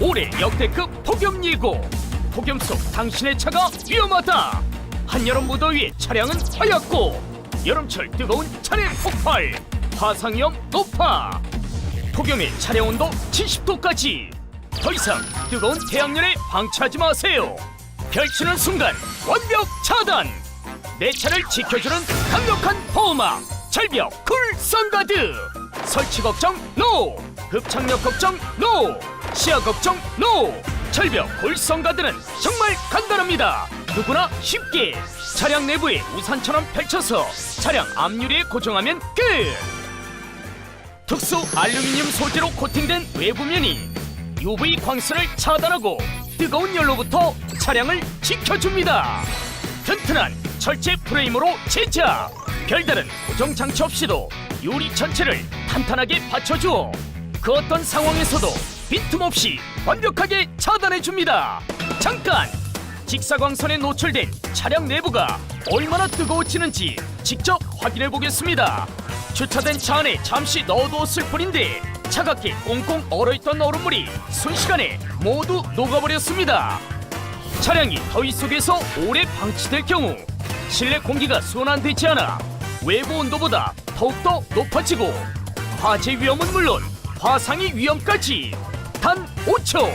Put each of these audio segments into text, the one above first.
올해 역대급 폭염 예고. 폭염 속 당신의 차가 위험하다. 한여름 무더위에 차량은 하얗고 여름철 뜨거운 차량 폭발 화상 위험 높아. 폭염에 차량 온도 70도까지. 더 이상 뜨거운 태양열에 방치하지 마세요. 펼치는 순간 완벽 차단. 내 차를 지켜주는 강력한 보호막 절벽 쿨 선가드. 설치 걱정 노. 흡착력 걱정 노 시야 걱정 노 절벽 쿨 선가드는 정말 간단합니다 누구나 쉽게 차량 내부에 우산처럼 펼쳐서 차량 앞유리에 고정하면 끝 특수 알루미늄 소재로 코팅된 외부면이 UV 광선을 차단하고 뜨거운 열로부터 차량을 지켜줍니다. 튼튼한 철제 프레임으로 제작. 별다른 고정 장치 없이도 유리 전체를 탄탄하게 받쳐주어 그 어떤 상황에서도 빈틈없이 완벽하게 차단해 줍니다. 잠깐! 직사광선에 노출된 차량 내부가 얼마나 뜨거워지는지 직접 확인해 보겠습니다. 주차된 차 안에 잠시 넣어두었을 뿐인데 차갑게 꽁꽁 얼어있던 얼음물이 순식간에 모두 녹아버렸습니다. 차량이 더위 속에서 오래 방치될 경우 실내 공기가 순환되지 않아 외부 온도보다 더욱더 높아지고 화재 위험은 물론 화상의 위험까지 단 5초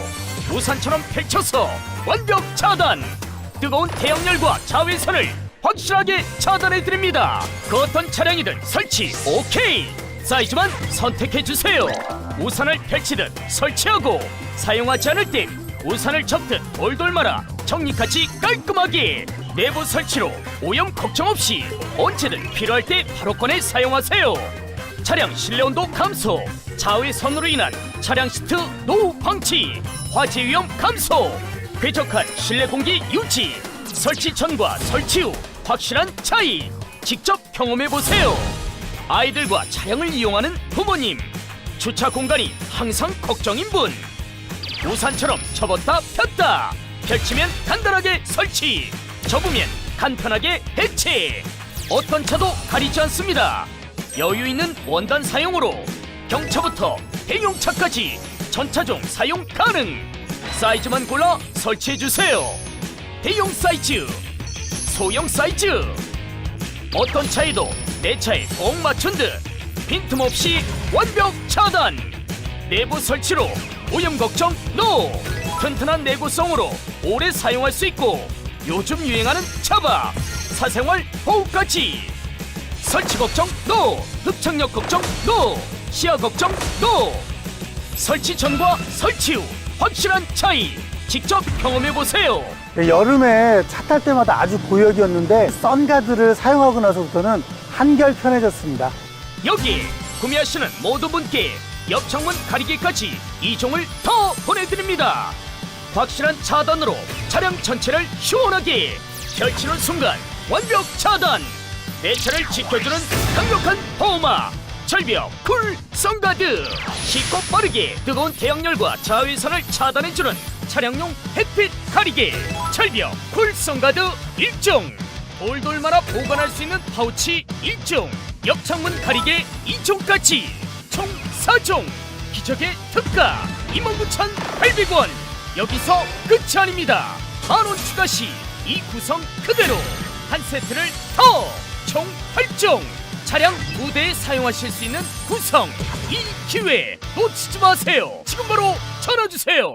우산처럼 펼쳐서 완벽 차단. 뜨거운 태양열과 자외선을 확실하게 차단해 드립니다. 그 어떤 차량이든 설치 오케이. 사이즈만 선택해 주세요. 우산을 펼치듯 설치하고 사용하지 않을 때 우산을 접듯 돌돌 말아 정리까지 깔끔하게. 내부 설치로 오염 걱정 없이 언제든 필요할 때 바로 꺼내 사용하세요 차량 실내 온도 감소, 자외선으로 인한 차량 시트 노후 방치, 화재 위험 감소, 쾌적한 실내 공기 유지, 설치 전과 설치 후 확실한 차이 직접 경험해 보세요. 아이들과 차량을 이용하는 부모님, 주차 공간이 항상 걱정인 분, 우산처럼 접었다 폈다, 펼치면 간단하게 설치, 접으면 간편하게 해체. 어떤 차도 가리지 않습니다. 여유 있는 원단 사용으로 경차부터 대용차까지 전차종 사용 가능. 사이즈만 골라 설치해 주세요. 대용 사이즈, 소형 사이즈. 어떤 차에도 내 차에 꼭 맞춘 듯 빈틈없이 완벽 차단. 내부 설치로 오염 걱정 노. 튼튼한 내구성으로 오래 사용할 수 있고 요즘 유행하는 차박 사생활 보호까지. 설치 걱정 노! 흡착력 걱정 노! 시야 걱정 노! 설치 전과 설치 후 확실한 차이 직접 경험해 보세요. 네, 여름에 차 탈 때마다 아주 고역이었는데 선가드를 사용하고 나서부터는 한결 편해졌습니다. 여기 구매하시는 모든 분께 옆창문 가리개까지 2종을 더 보내드립니다. 확실한 차단으로 차량 전체를 시원하게 펼치는 순간 완벽 차단 내 차를 지켜주는 강력한 보호막 절벽 쿨 선가드. 쉽고 빠르게 뜨거운 태양열과 자외선을 차단해주는 차량용 햇빛 가리개. 절벽 쿨 선가드 1종. 돌돌 말아 보관할 수 있는 파우치 1종. 옆창문 가리개 2종까지. 총 4종. 기적의 특가 29,800원. 여기서 끝이 아닙니다. 만원 추가 시 이 구성 그대로 한 세트를 더 총 8종. 차량 두 대에 사용하실 수 있는 구성. 이 기회 놓치지 마세요. 지금 바로 전화 주세요